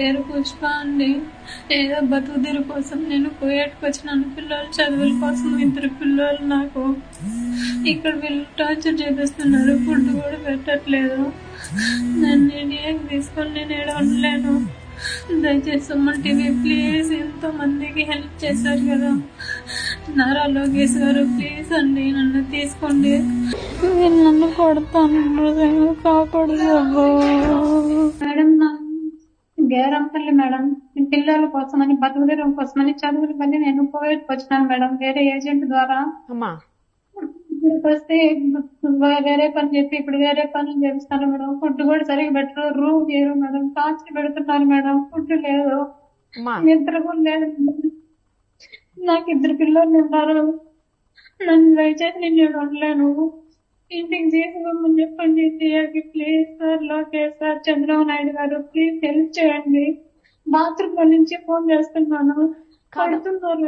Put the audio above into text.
పేరు పుష్ప అండి. ఏదో బతుకుదీరు కోసం నేను కుయేట్కి వచ్చినాను పిల్లలు చదువుల కోసం ఇద్దరు పిల్లలు నాకు. ఇక్కడ వీళ్ళు టార్చర్ చేపిస్తున్నారు. ఫుడ్ కూడా పెట్టట్లేదు. నన్ను ఇండియాకి తీసుకొని నేను ఏడ ఉండలేను. దయచేసి సుమన్ టీవీ ప్లీజ్ ఎంతో మందికి హెల్ప్ చేశారు కదా. నారా లోకేష్ గారు ప్లీజ్ అండి నన్ను తీసుకోండి. నన్ను కొడతాను. కాకూడదు గేరంపల్లి మేడం? పిల్లల కోసమని బతుకుదేరం కోసమని చదువులు పని నేను కోవిడ్ వచ్చినాను మేడం. వేరే ఏజెంట్ ద్వారా. అమ్మా. వస్తే వేరే పని చెప్పి ఇప్పుడు వేరే పనులు చేపిస్తారు మేడం. ఫుడ్ కూడా సరిగ్గా పెట్టరు. రూమ్ చేయరు మేడం. టార్చర్ పెడుతున్నారు మేడం. ఫుడ్ లేదు. నిద్ర కూడా లేదు నాకు ఇద్దరు పిల్లలు ఉన్నారు. నన్ను దయచేసి నేను ఉండలేను ఇంటికి తీసుకోమని చెప్పండి తీయకి please sir Lokesh sir Chandrababu Naidu garu please help చేయండి. బాత్రూమ్ నుంచి ఫోన్ చేస్తున్నాను. కడుతున్నారు